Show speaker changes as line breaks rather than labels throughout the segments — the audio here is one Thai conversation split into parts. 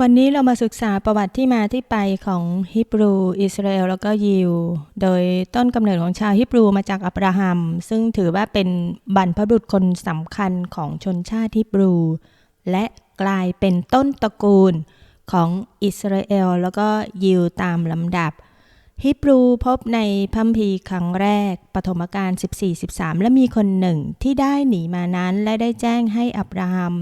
วันนี้เรามาศึกษาประวัติที่มาที่ไปของฮิบรู อิสราเอล แล้วก็ยิว โดยต้นกำเนิดของชาวฮิบรูมาจากอับราฮัม ซึ่งถือว่าเป็นบรรพบุรุษคนสำคัญของชนชาติฮิบรู และกลายเป็นต้นตระกูลของอิสราเอล แล้วก็ยิวตามลำดับ ฮิบรูพบในพัมพีครั้งแรกปฐมกาล14-13 และมีคนหนึ่งที่ได้หนีมานั้นและได้แจ้งให้อับราฮัม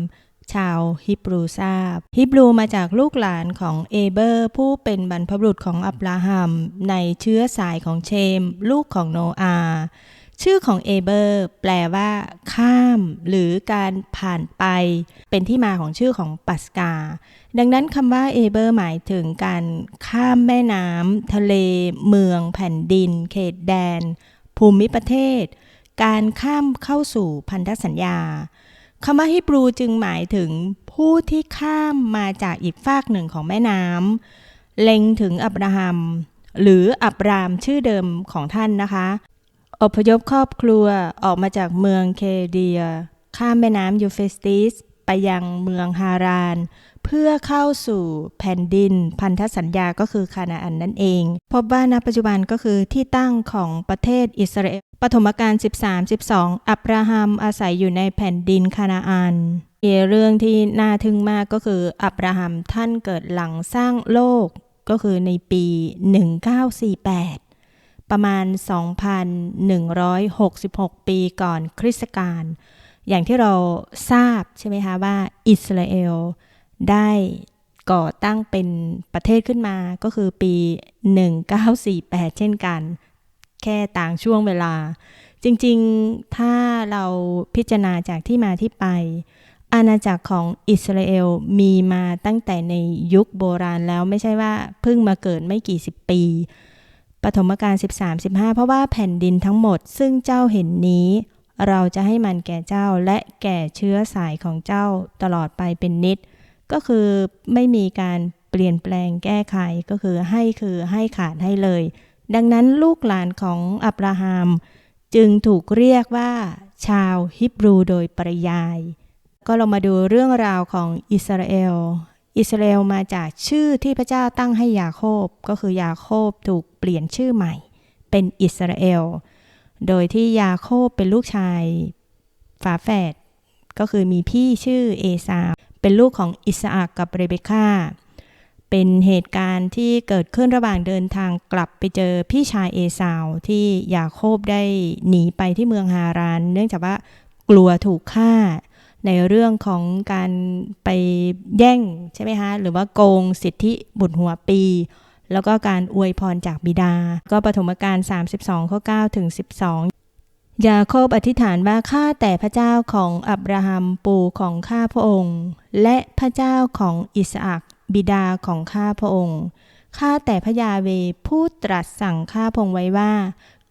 ชาวฮิบรูทราบ ฮิบรูมาจากลูกหลานของเอเบอร์ผู้เป็นบรรพบุรุษของอับราฮัม ในเชื้อสายของเชม ลูกของโนอาห์ชื่อของเอเบอร์แปลว่า ข้าม หรือการผ่านไป เป็นที่มาของชื่อของปัสกา ดังนั้นคำว่าเอเบอร์หมายถึงการข้ามแม่น้ำทะเล เมือง แผ่นดิน เขตแดน ภูมิประเทศ การข้ามเข้าสู่พันธสัญญา คำว่าฮิบรูจึงหมายถึงผู้ที่ข้ามมาจากอีกฝากหนึ่งของแม่น้ำเล็งถึงอับราฮัม หรืออับรามชื่อเดิมของท่านนะคะ อพยพครอบครัวออกมาจากเมืองเคเดีย ข้ามแม่น้ำยูเฟสติส ไปยังเมืองฮาราน เพื่อเข้าสู่แผ่นดินพันธสัญญาก็คือคานาอันนั่นเอง พบว่าณปัจจุบันก็คือที่ตั้งของประเทศอิสราเอลปฐมกาล 13-12 อับราฮัมอาศัยอยู่ในแผ่นดินคานาอันมีเรื่องที่น่าทึ่งมากก็คืออับราฮัมท่านเกิดหลังสร้างโลกก็คือในปี 1948 ประมาณ 2,166 ปีก่อนคริสตกาลอย่างที่เราทราบใช่ไหมคะว่าอิสราเอล ได้ก่อตั้งเป็นประเทศขึ้นมาก็คือปี 1948 เช่นกัน แค่ต่างช่วงเวลา จริงๆถ้าเราพิจารณาจากที่มาที่ไป อาณาจักรของอิสราเอลมีมาตั้งแต่ในยุคโบราณแล้วไม่ใช่ว่าเพิ่งมาเกิดไม่กี่สิบปีปฐมกาล13-15 เพราะว่าแผ่นดินทั้งหมด ซึ่งเจ้าเห็นนี้ เราจะให้มันแก่เจ้าและแก่เชื้อสายของเจ้าตลอดไปเป็นนิด ก็คือไม่มีการเปลี่ยนแปลงแก้ไขก็คือให้คือให้ขาดให้เลย ดังนั้นลูกหลานของอับราฮัมจึงถูกเรียกว่า ชาวฮิบรูโดยปริยาย ก็เรามาดูเรื่องราวของอิสราเอล อิสราเอลมาจากชื่อที่พระเจ้าตั้งให้ยาโคบ ก็คือยาโคบถูกเปลี่ยนชื่อใหม่ เป็นอิสราเอล โดยที่ยาโคบเป็นลูกชายฝาแฝดก็คือมีพี่ชื่อเอซาว เป็นลูกของอิสอักกับเรเบคาเป็นเหตุการณ์ที่เกิดขึ้นระหว่างเดินทางกลับไปเจอพี่ชายเอซาวที่ยาโคบได้หนีไปที่เมืองฮาราน เนื่องจากว่ากลัวถูกฆ่า ในเรื่องของการไปแย่งใช่ไหมคะหรือว่าโกงสิทธิบุตรหัวปี แล้วก็การอวยพรจากบิดา ก็ปฐมกาล32ข้อ9ถึง12 ยาโคบอธิษฐานว่าข้าแต่พระเจ้าของอับราฮัมปู่ของข้าพระองค์ และพระเจ้าของอิสอักบิดาของข้าพระองค์ข้าแต่พระยาเวผู้ตรัสสั่งข้าพงไว้ว่า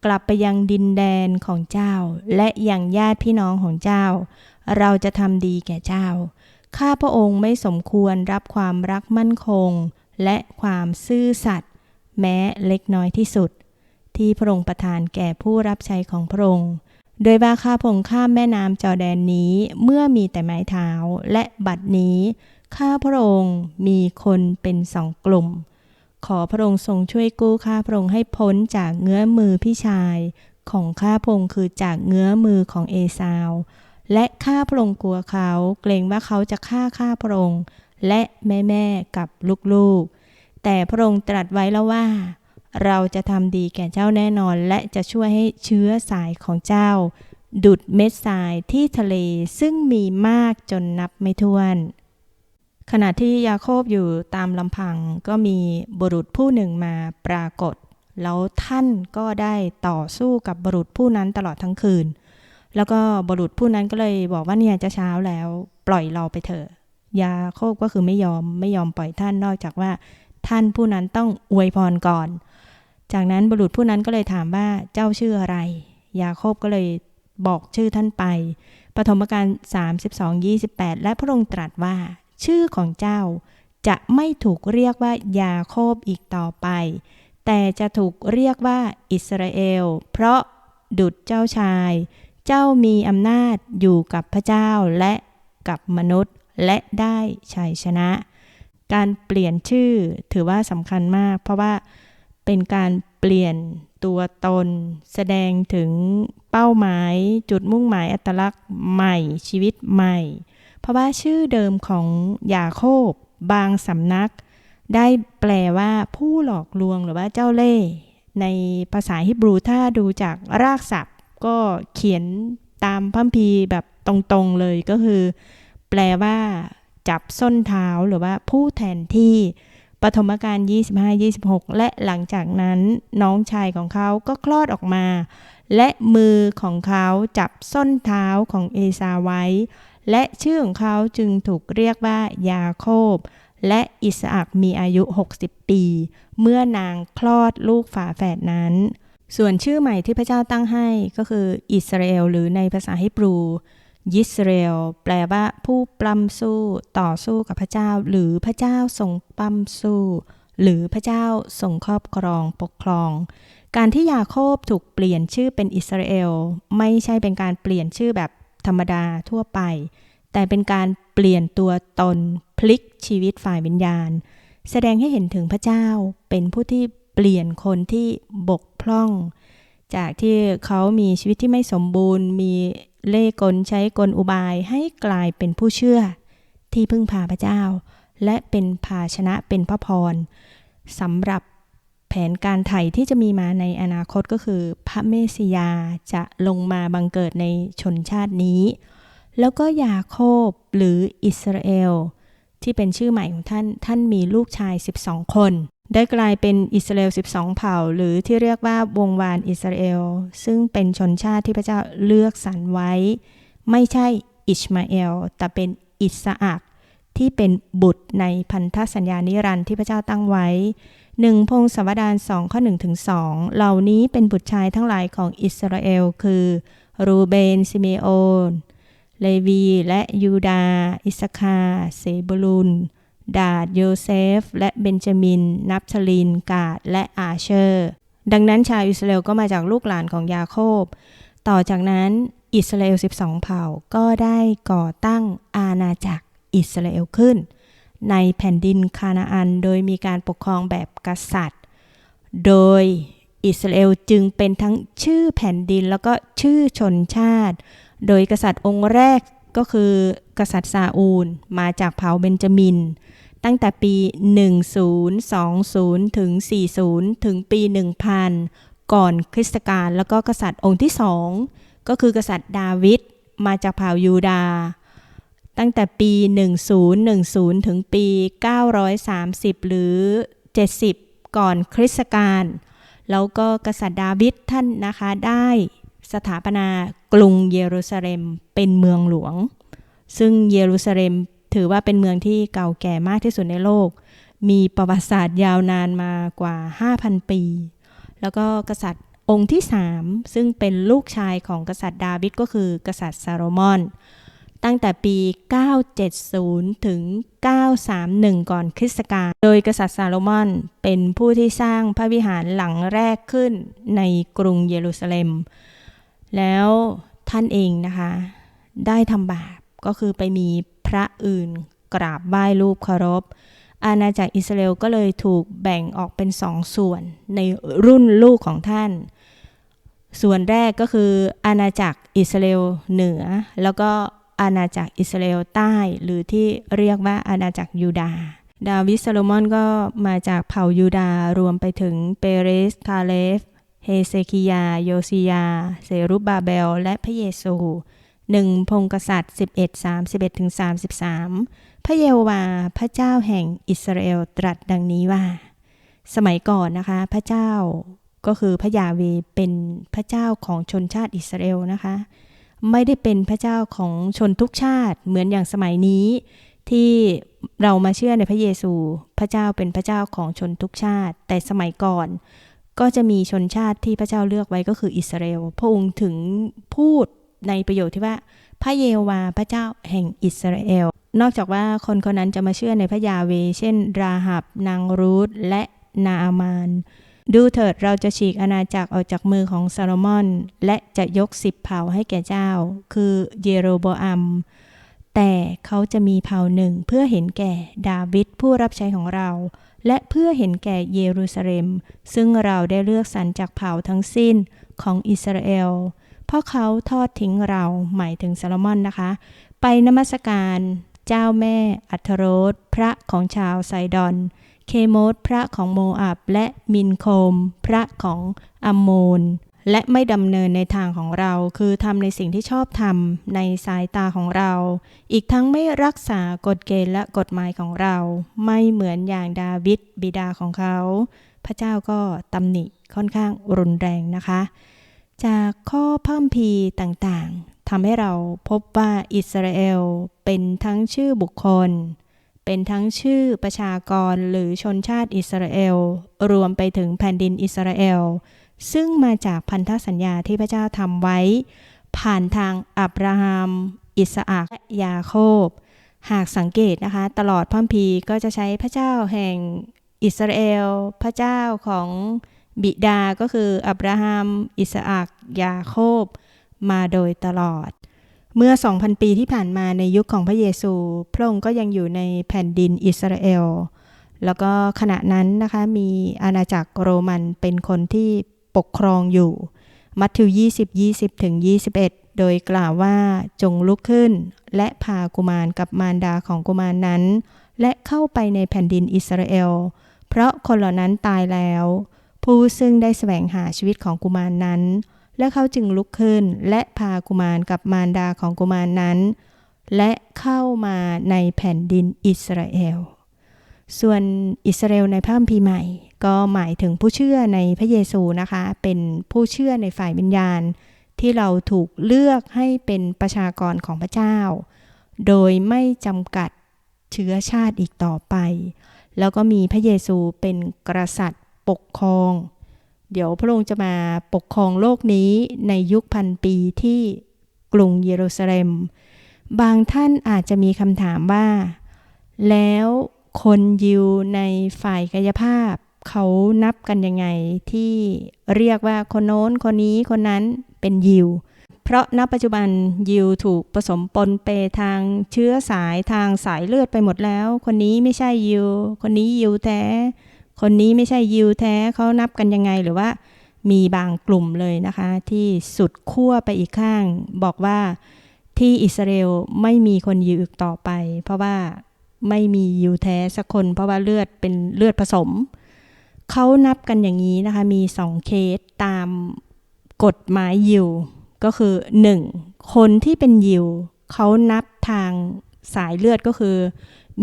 กลับไปยังดินแดนของเจ้า และยังญาติพี่น้องของเจ้า เราจะทำดีแก่เจ้า ข้าพระองค์ไม่สมควรรับความรักมั่นคง และความซื่อสัตย์แม้เล็กน้อยที่สุด ที่พระองค์ประทานแก่ผู้รับใช้ของพระองค์ โดยว่าข้าพงข้ามแม่น้ำจอแดนนี้เมื่อมีแต่ไม้เท้าและบัดนี้ ข้าพระองค์มีคนเป็นสองกลุ่ม ขอพระองค์ทรงช่วยกู้ข้าพระองค์ให้พ้นจากเงื้อมือพี่ชาย ของข้าพงค์คือจากเงื้อมือของเอซาว และข้าพระองค์กลัวเขา เกรงว่าเขาจะฆ่าข้าพระองค์และแม่แม่กับลูกๆ แต่พระองค์ตรัสไว้แล้วว่า เราจะทำดีแก่เจ้าแน่นอน และจะช่วยให้เชื้อสายของเจ้า ดุดเม็ดทรายที่ทะเลซึ่งมีมากจนนับไม่ถ้วน ขณะที่ยาโคบอยู่ตามลำพังก็มีบุรุษผู้หนึ่งมาปรากฏ แล้วท่านก็ได้ต่อสู้กับบุรุษผู้นั้นตลอดทั้งคืน แล้วก็บุรุษผู้นั้นก็เลยบอกว่าเนี่ยจะเช้าแล้ว ปล่อยเราไปเถอะยาโคบก็คือไม่ยอมไม่ยอมปล่อยท่านนอกจากว่า ท่านผู้นั้นต้องอวยพรก่อน จากนั้นบุรุษผู้นั้นก็เลยถามว่าเจ้าชื่ออะไร ยาโคบก็เลยบอกชื่อท่านไป ปฐมกาล32 28 และพระองค์ตรัสว่า ชื่อของเจ้าจะไม่ถูกเรียกว่ายาโคบอีกต่อไป แต่จะถูกเรียกว่าอิสราเอล เพราะดุจเจ้าชาย เจ้ามีอำนาจอยู่กับพระเจ้าและกับมนุษย์และได้ชัยชนะ การเปลี่ยนชื่อถือว่าสำคัญมาก เพราะว่า เป็นการเปลี่ยนตัวตน แสดงถึงเป้าหมาย จุดมุ่งหมายอัตลักษณ์ใหม่ชีวิตใหม่ เพราะว่าชื่อเดิมของยาโคบบางสำนัก ได้แปลว่าผู้หลอกลวงหรือว่าเจ้าเล่ห์ในภาษาฮิบรูถ้าดูจากรากศัพท์ ก็เขียนตามพัมพีแบบตรงๆเลยก็คือ แปลว่า จับส้นเท้าหรือว่าผู้แทนที่ ปฐมกาล25-26 และหลังจากนั้นน้องชายของเขาก็คลอดออกมา และมือของเขาจับส้นเท้าของเอซาไว้ และชื่อของเขาจึงถูกเรียกว่ายาโคบ และอิสอักมีอายุ 60 ปี เมื่อนางคลอดลูกฝาแฝดนั้น ส่วนชื่อใหม่ที่พระเจ้าตั้งให้ก็คืออิสราเอลหรือในภาษาฮิบรู ยิสราเอลแปลว่าผู้ปล้ำสู้ ต่อสู้กับพระเจ้า หรือพระเจ้าทรงปล้ำสู้ หรือพระเจ้าทรงครอบครองปกครอง การที่ยาโคบถูกเปลี่ยนชื่อเป็นอิสราเอลไม่ใช่เป็นการเปลี่ยนชื่อแบบธรรมดาทั่วไป แต่เป็นการเปลี่ยนตัวตนพลิกชีวิตฝ่ายวิญญาณ แสดงให้เห็นถึงพระเจ้าเป็นผู้ที่เปลี่ยนคนที่บกพร่อง จากที่เขามีชีวิตที่ไม่สมบูรณ์มี เล่กลใช้กลอุบายให้กลายเป็นผู้เชื่อ ที่พึ่งพาพระเจ้า และเป็นภาชนะเป็นพระพรสำหรับแผนการไถ่ที่จะมีมาในอนาคตก็คือ พระเมสสิยาจะลงมาบังเกิดในชนชาตินี้ แล้วก็ยาโคบหรืออิสราเอล ที่เป็นชื่อใหม่ของท่าน ท่านมีลูกชาย 12 คน ได้กลายเป็นอิสราเอล 12 เผ่า หรือที่เรียกว่าวงวานอิสราเอล ซึ่งเป็นชนชาติที่พระเจ้าเลือกสรรไว้ ไม่ใช่อิชมาเอล แต่เป็นอิสอักที่เป็นบุตรในพันธสัญญานิรันดร์ที่พระเจ้าตั้งไว้หนึ่งพงศวดารสองข้อหนึ่งถึงสองเหล่านี้เป็นบุตรชายทั้งหลายของอิสราเอล คือรูเบนซิเมโอนเลวี และยูดา อิสคาเซบลุน ดาดโยเซฟ และเบนจามิน นับชลิน กาด และอาเชอร์ ดังนั้นชาวอิสราเอลก็มาจากลูกหลานของยาโคบ ต่อจากนั้นอิสราเอล 12 เผ่าก็ได้ก่อตั้งอาณาจักรอิสราเอลขึ้น ในแผ่นดินคานาอันโดยมีการปกครองแบบกษัตริย์ โดยอิสราเอลจึงเป็นทั้งชื่อแผ่นดินแล้วก็ชื่อชนชาติ โดยกษัตริย์องค์แรกก็คือกษัตริย์ซาอูลมาจากเผ่าเบนจามิน ตั้งแต่ปี 1020 ถึง 40 ถึงปี 1000 ก่อนคริสตกาลแล้วก็กษัตริย์องค์ที่สองก็คือกษัตริย์ดาวิดมาจากเผ่ายูดา ตั้งแต่ปี 1010 ถึงปี 930 หรือ 70 ก่อนคริสตกาลแล้วก็กษัตริย์ดาวิดท่านนะคะได้สถาปนากรุงเยรูซาเล็มเป็นเมืองหลวง ซึ่งเยรูซาเล็ม ถือว่าเป็นเมืองที่เก่าแก่มากที่สุดในโลก มีประวัติศาสตร์ยาวนานมากว่า 5,000 ปี แล้วก็กษัตริย์องค์ที่สามซึ่งเป็นลูกชายของกษัตริย์ดาวิดก็คือกษัตริย์ซาโลมอน ตั้งแต่ปี 970 ถึง 931 ก่อนคริสตกาลโดยกษัตริย์ซาโลมอนเป็นผู้ที่สร้างพระวิหารหลังแรกขึ้นในกรุงเยรูซาเล็ม แล้วท่านเองนะคะ ได้ทำบาป ก็คือไปมีพระอื่นกราบไหว้รูปเคารพ อาณาจักรอิสราเอลก็เลยถูกแบ่งออกเป็นสองส่วนในรุ่นลูกของท่าน ส่วนแรกก็คืออาณาจักรอิสราเอลเหนือ แล้วก็อาณาจักรอิสราเอลใต้หรือที่เรียกว่าอาณาจักรยูดาดาวิดซาโลมอนก็มาจากเผ่ายูดารวมไปถึงเปเรส คาเลฟ เฮเซคิยา โยซิยา เซรุบาเบล และพระเยซู หนึ่งพงกษัตริย์ 11 31ถึง33 พระเยโฮวาพระเจ้าแห่งอิสราเอลตรัสดังนี้ว่า สมัยก่อนนะคะ พระเจ้าก็คือพระยาเวเป็นพระเจ้าของชนชาติอิสราเอลนะคะ ไม่ได้เป็นพระเจ้าของชนทุกชาติเหมือนอย่างสมัยนี้ ที่เรามาเชื่อในพระเยซู พระเจ้าเป็นพระเจ้าของชนทุกชาติ แต่สมัยก่อนก็จะมีชนชาติที่พระเจ้าเลือกไว้ก็คืออิสราเอล พระองค์ถึงพูด ในประโยคที่ว่า พระเยวาพระเจ้าแห่งอิสราเอล นอกจากว่าคนคนนั้นจะมาเชื่อในพระยาเว เช่น ราหับ นางรูธและนาอามาน ดูเถิดเราจะฉีกอาณาจักรออกจากมือของซาโลมอน และจะยกสิบเผ่าให้แก่เจ้า คือเยโรโบอัมแต่เขาจะมีเผ่าหนึ่งเพื่อเห็นแก่ดาวิดผู้รับใช้ของเรา และเพื่อเห็นแก่เยรูซาเล็ม ซึ่งเราได้เลือกสรรจากเผ่าทั้งสิ้นของอิสราเอล เพราะเขาทอดทิ้งเราหมายถึงซาโลมอนนะคะ ไปนมัสการเจ้าแม่อัทโรสพระของชาวไซดอน เคโมสพระของโมอับและมินโคม พระของอัมโมนและไม่ดำเนินในทางของเรา คือทำในสิ่งที่ชอบทำในสายตาของเรา อีกทั้งไม่รักษากฎเกณฑ์และกฎหมายของเรา ไม่เหมือนอย่างดาวิดบิดาของเขา พระเจ้าก็ตำหนิค่อนข้างรุนแรงนะคะ จากข้อพิ่มพีต่างๆทำให้เราพบว่าอิสราเอลเป็นทั้งชื่อบุคคล เป็นทั้งชื่อประชากรหรือชนชาติอิสราเอล รวมไปถึงแผ่นดินอิสราเอล ซึ่งมาจากพันธสัญญาที่พระเจ้าทำไว้ ผ่านทางอับราฮัม อิสอักและยาโคบ หากสังเกตนะคะ ตลอดพระคัมภีก็จะใช้พระเจ้าแห่งอิสราเอล พระเจ้าของ บิดาก็คืออับราฮัม อิสอักยาโคบ มาโดยตลอด เมื่อ 2,000 ปีที่ผ่านมาในยุคของพระเยซู พระองค์ก็ยังอยู่ในแผ่นดินอิสราเอล แล้วก็ขณะนั้นนะคะมีอาณาจักรโรมันเป็นคนที่ปกครองอยู่ มัทธิว 20 20 ถึง 21 โดยกล่าวว่าจงลุกขึ้น และพากุมารกับมารดาของกุมารนั้น และเข้าไปในแผ่นดินอิสราเอล เพราะคนเหล่านั้นตายแล้ว ผู้ซึ่งได้แสวงหาชีวิตของกุมารนั้น และเขาจึงลุกขึ้นและพากุมารกับมารดาของกุมารนั้น และเข้ามาในแผ่นดินอิสราเอล ส่วนอิสราเอลในพระคัมภีร์ใหม่ ก็หมายถึงผู้เชื่อในพระเยซูนะคะ เป็นผู้เชื่อในฝ่ายวิญญาณ ที่เราถูกเลือกให้เป็นประชากรของพระเจ้า โดยไม่จำกัดเชื้อชาติอีกต่อไป แล้วก็มีพระเยซูเป็นกษัตริย์ ปกครอง เดี๋ยวพระองค์จะมาปกครองโลกนี้ในยุคพันปีที่กรุงเยรูซาเล็ม บางท่านอาจจะมีคำถามว่า แล้วคนยิวในฝ่ายกายภาพ เขานับกันยังไงที่เรียกว่าคนโน้นคนนี้คนนั้นเป็นยิว เพราะณปัจจุบันยิวถูกผสมปนเปทางเชื้อสายทางสายเลือดไปหมดแล้ว คนนี้ไม่ใช่ยิว คนนี้ยิวแท้ คนนี้ไม่ใช่ยิวแท้เขานับกันยังไงหรือว่ามีบางกลุ่มเลยนะคะ ที่สุดขั้วไปอีกข้าง บอกว่าที่อิสราเอลไม่มีคนยิวอีกต่อไป เพราะว่าไม่มียิวแท้สักคน เพราะว่าเลือดเป็นเลือดผสม เขานับกันอย่างนี้นะคะ มีสองเคสตามกฎหมายยิว ก็คือหนึ่งคนที่เป็นยิวเขานับทางสายเลือดก็คือ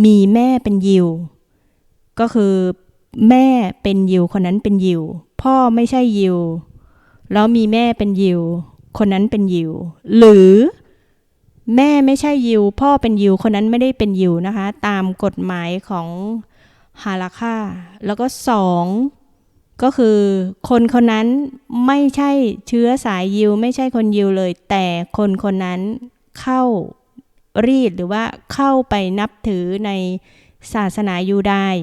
มีแม่เป็นยิว ก็คือ แม่เป็นยิวคนนั้นเป็นยิว พ่อไม่ใช่ยิว แล้วมีแม่เป็นยิว คนนั้นเป็นยิว หรือแม่ไม่ใช่ยิว พ่อเป็นยิว คนนั้นไม่ได้เป็นยิวนะคะ ตามกฎหมายของฮาราคาแล้วก็สองก็คือคนคนนั้นไม่ใช่เชื้อสายยิว ไม่ใช่คนยิวเลย แต่คนคนนั้นเข้ารีดหรือว่าเข้าไปนับถือในศาสนายูดาย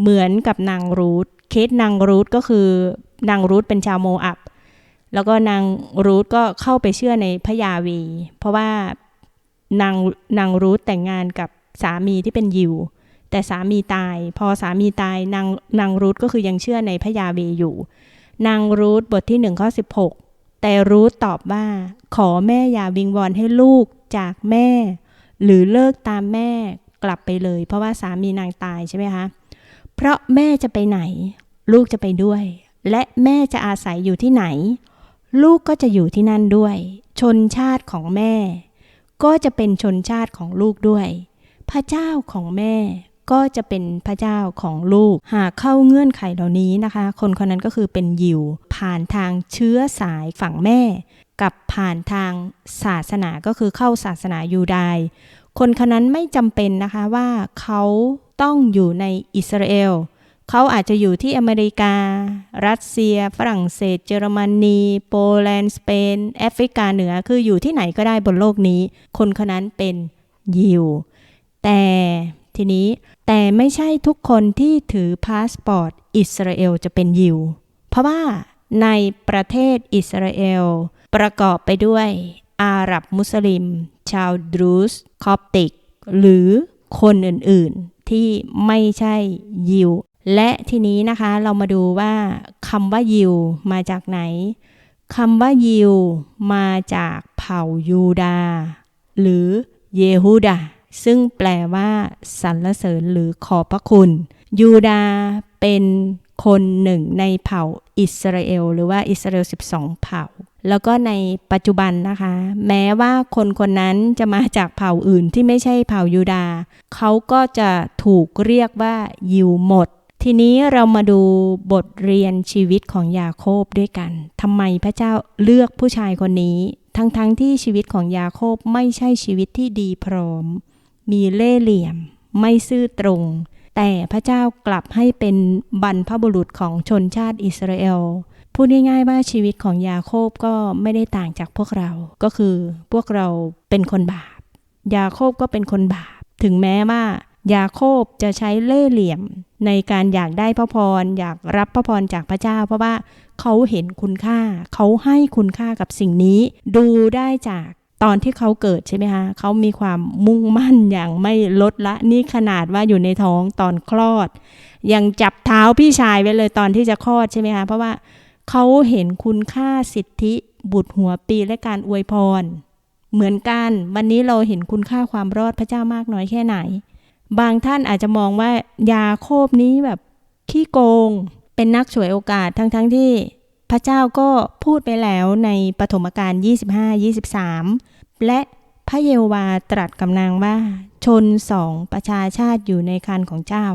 เหมือนกับนางรูทเคสนางรูทก็คือนางรูทเป็นชาวโมอับ แล้วก็นางรูทก็เข้าไปเชื่อในพระยาวี เพราะว่านางนางรูทแต่งงานกับสามีที่เป็นยิว แต่สามีตาย พอสามีตายนางนางรูทก็คือยังเชื่อในพระยาเวอยู่ นางรูทบทที่หนึ่งข้อสิบหกแต่รูทตอบว่า ขอแม่อย่าวิงวอนให้ลูกจากแม่ หรือเลิกตามแม่กลับไปเลย เพราะว่าสามีนางตายใช่ไหมคะ เพราะแม่จะไปไหน ลูกจะไปด้วย และแม่จะอาศัยอยู่ที่ไหน ลูกก็จะอยู่ที่นั่นด้วย ชนชาติของแม่ ก็จะเป็นชนชาติของลูกด้วย พระเจ้าของแม่ก็จะเป็นพระเจ้าของลูก หากเข้าเงื่อนไขเหล่านี้นะคะ คนคนนั้นก็คือเป็นยิว ผ่านทางเชื้อสายฝั่งแม่ กับผ่านทางศาสนาก็คือเข้าศาสนายูดายคนคนนั้นไม่จำเป็นนะคะว่าเขา ต้องอยู่ในอิสราเอล เขาอาจจะอยู่ที่อเมริกา รัสเซีย ฝรั่งเศส เยอรมนี โปแลนด์ สเปน แอฟริกาเหนือ คืออยู่ที่ไหนก็ได้บนโลกนี้ คนคนนั้นเป็นยิว แต่ทีนี้แต่ไม่ใช่ทุกคนที่ถือพาสปอร์ตอิสราเอลจะเป็นยิว เพราะว่าในประเทศอิสราเอล ประกอบไปด้วยอาหรับมุสลิม ชาวดรูสคอปติก หรือคนอื่น ที่ไม่ใช่ยิวและทีนี้นะคะเรามาดูว่าคำว่ายิวมาจากไหนคำว่ายิวมาจากเผ่ายูดา หรือเยฮูดา ซึ่งแปลว่าสรรเสริญหรือขอบพระคุณ ยูดาเป็นคนหนึ่งในเผ่าอิสราเอล หรือว่าอิสราเอล 12 เผ่า แล้วก็ในปัจจุบันนะคะ แม้ว่าคนคนนั้นจะมาจากเผ่าอื่นที่ไม่ใช่เผ่ายูดา เขาก็จะถูกเรียกว่ายิวหมด ทีนี้เรามาดูบทเรียนชีวิตของยาโคบด้วยกันทำไมพระเจ้าเลือกผู้ชายคนนี้ ทั้งๆทที่ชีวิตของยาโคบไม่ใช่ชีวิตที่ดีพร้อม มีเล่ห์เหลี่ยม ไม่ซื่อตรง แต่พระเจ้ากลับให้เป็นบรรพบุรุษของชนชาติอิสราเอล พูดง่ายๆว่าชีวิตของยาโคบก็ไม่ได้ต่างจากพวกเรา ก็คือพวกเราเป็นคนบาป ยาโคบก็เป็นคนบาป ถึงแม้ว่ายาโคบจะใช้เล่ห์เหลี่ยมในการอยากได้พระพร อยากรับพระพรจากพระเจ้า เพราะว่าเขาเห็นคุณค่า เขาให้คุณค่ากับสิ่งนี้ ดูได้จากตอนที่เขาเกิดใช่ไหมคะเขามีความมุ่งมั่นอย่างไม่ลดละ นี่ขนาดว่าอยู่ในท้องตอนคลอด ยังจับเท้าพี่ชายไว้เลยตอนที่จะคลอดใช่ไหมคะเพราะว่า เขาเห็นคุณค่าสิทธิบุตรหัวปีและการอวยพร เหมือนกัน วันนี้เราเห็นคุณค่าความรอดพระเจ้ามากน้อยแค่ไหน บางท่านอาจจะมองว่ายาโคบนี้แบบขี้โกง เป็นนักฉวยโอกาสทั้งๆทที่ พระเจ้าก็พูดไปแล้วในปฐมกาล25-23 และพระเยโวาตรัสกับนางว่า ชนสองประชาชาติอยู่ในคันของเจ้า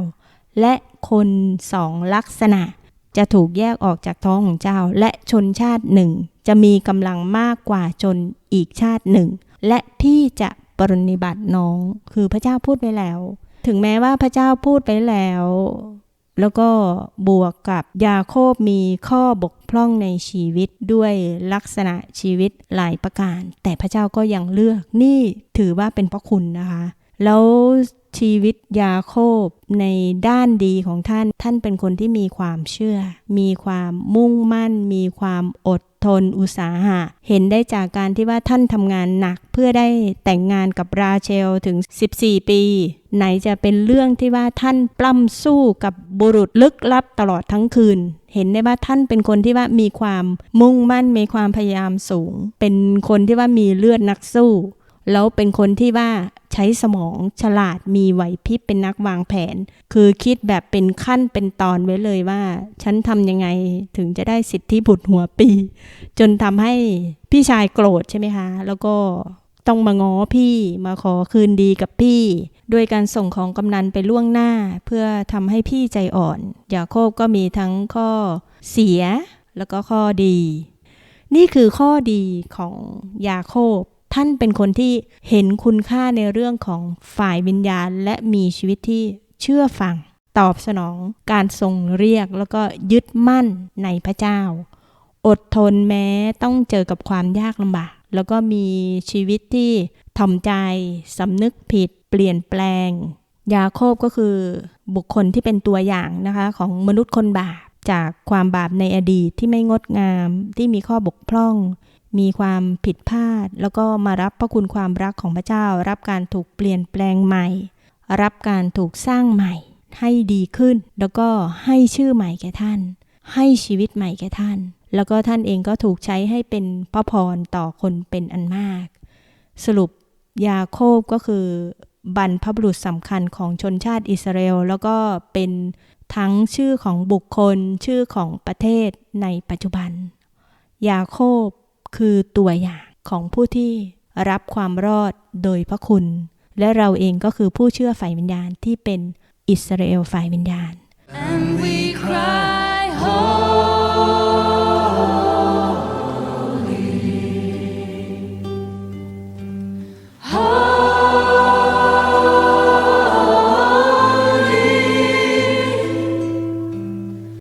และคนสองลักษณะ จะถูกแยกออกจากท้องของเจ้า และชนชาติหนึ่ง จะมีกำลังมากกว่าชนอีกชาติหนึ่ง และพี่จะปรนิบัติน้อง คือพระเจ้าพูดไปแล้ว ถึงแม้ว่าพระเจ้าพูดไปแล้ว แล้วก็บวกกับยาโคบมีข้อบกพร่องในชีวิตด้วยลักษณะชีวิตหลายประการ แต่พระเจ้าก็ยังเลือกนี่ถือว่าเป็นพระคุณนะคะ แล้ว ชีวิตยาโคบในด้านดีของท่าน ท่านเป็นคนที่มีความเชื่อ มีความมุ่งมั่น มีความอดทนอุตสาหะ เห็นได้จากการที่ว่าท่านทำงานหนักเพื่อได้แต่งงานกับราเชลถึง 14 ปี ไหนจะเป็นเรื่องที่ว่าท่านปล้ำสู้กับบุรุษลึกลับตลอดทั้งคืน เห็นได้ว่าท่านเป็นคนที่ว่ามีความมุ่งมั่นมีความพยายามสูง เป็นคนที่ว่ามีเลือดนักสู้ แล้วเป็นคนที่ว่าใช้สมองฉลาดมีไหวพริบเป็นนักวางแผน คือคิดแบบเป็นขั้นเป็นตอนไว้เลยว่า ฉันทำยังไงถึงจะได้สิทธิบุตรหัวปี จนทำให้พี่ชายโกรธใช่ไหมคะ แล้วก็ต้องมาง้อพี่มาขอคืนดีกับพี่ ด้วยการส่งของกำนันไปล่วงหน้า เพื่อทำให้พี่ใจอ่อนยาโคบก็มีทั้งข้อเสียแล้วก็ข้อดี นี่คือข้อดีของยาโคบ ท่านเป็นคนที่เห็นคุณค่าในเรื่องของฝ่ายวิญญาณ และมีชีวิตที่เชื่อฟัง ตอบสนองการทรงเรียกแล้วก็ยึดมั่นในพระเจ้า อดทนแม้ต้องเจอกับความยากลำบาก แล้วก็มีชีวิตที่ทำใจสำนึกผิด เปลี่ยนแปลง ยาโคบก็คือบุคคลที่เป็นตัวอย่างนะคะของมนุษย์คนบาปจากความบาปในอดีตที่ไม่งดงามที่มีข้อบกพร่อง มีความผิดพลาด แล้วก็มารับพระคุณความรักของพระเจ้า รับการถูกเปลี่ยนแปลงใหม่ รับการถูกสร้างใหม่ ให้ดีขึ้น แล้วก็ให้ชื่อใหม่แก่ท่าน ให้ชีวิตใหม่แก่ท่าน แล้วก็ท่านเองก็ถูกใช้ให้เป็นพระพรต่อคนเป็นอันมาก สรุปยาโคบก็คือบรรพบุรุษสำคัญของชนชาติอิสราเอลแล้วก็เป็นทั้งชื่อของบุคคลชื่อของประเทศในปัจจุบัน ยาโคบ คือตัวอย่างของผู้ที่รับความรอดโดยพระคุณ และเราเองก็คือผู้เชื่อฝ่ายวิญญาณที่เป็นอิสราเอลฝ่ายวิญญาณ And we cry, oh.